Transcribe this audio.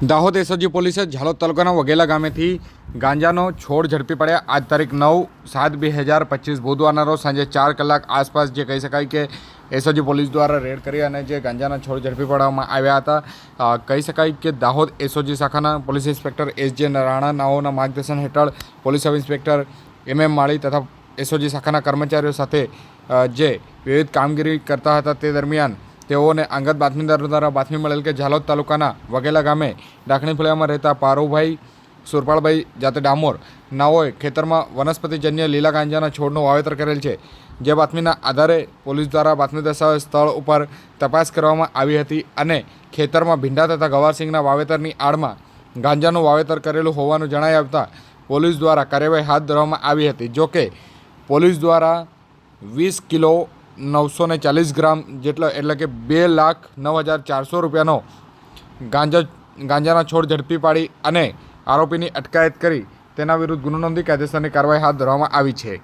Dahod SOG પોલીસે ઝાલોદ તાલુકાના વઘેલા ગામેથી ગાંજાનો છોડ ઝડપી પડ્યા. આજ તારીખ નવ સાત બે હજાર પચીસ બુધવારના રોજ સાંજે ચાર કલાક આસપાસ જે કહી શકાય કે એસઓજી પોલીસ દ્વારા રેડ કરી અને જે ગાંજાના છોડ ઝડપી પાડવામાં આવ્યા હતા. કહી શકાય કે દાહોદ એસઓજી શાખાના police inspector S J Rana નાઓના માર્ગદર્શન હેઠળ પોલીસ સબ ઇન્સ્પેક્ટર એમ એમ માળી તથા એસઓજી શાખાના કર્મચારીઓ સાથે જે વિવિધ કામગીરી કરતા હતા તે દરમિયાન તેઓને અંગત બાતમીદારો દ્વારા બાતમી મળેલ કે ઝાલોદ તાલુકાના વગેલા ગામે ડાકણી ફળિયામાં રહેતા પારુભાઈ સુરપાળભાઈ, જાતે ડામોર, નાઓએ ખેતરમાં વનસ્પતિજન્ય લીલા ગાંજાના છોડનું વાવેતર કરેલ છે. જે બાતમીના આધારે પોલીસ દ્વારા બાતમી દર્શાવે સ્થળ ઉપર તપાસ કરવામાં આવી હતી અને ખેતરમાં ભીંડા તથા ગવારસિંગના વાવેતરની આડમાં ગાંજાનું વાવેતર કરેલું હોવાનું જણાઈ આવતા પોલીસ દ્વારા કાર્યવાહી હાથ ધરવામાં આવી હતી. જોકે પોલીસ દ્વારા વીસ કિલો નવસો ને ચાલીસ ગ્રામ જેટલો, એટલે કે બે લાખ નવ હજાર ચારસો રૂપિયાનો ગાંજા, ગાંજાના છોડ ઝડપી પાડી અને આરોપીની અટકાયત કરી. તેના વિરુદ્ધ ગુનો નોંધી કાયદેસરની કાર્યવાહી હાથ ધરવામાં આવી છે.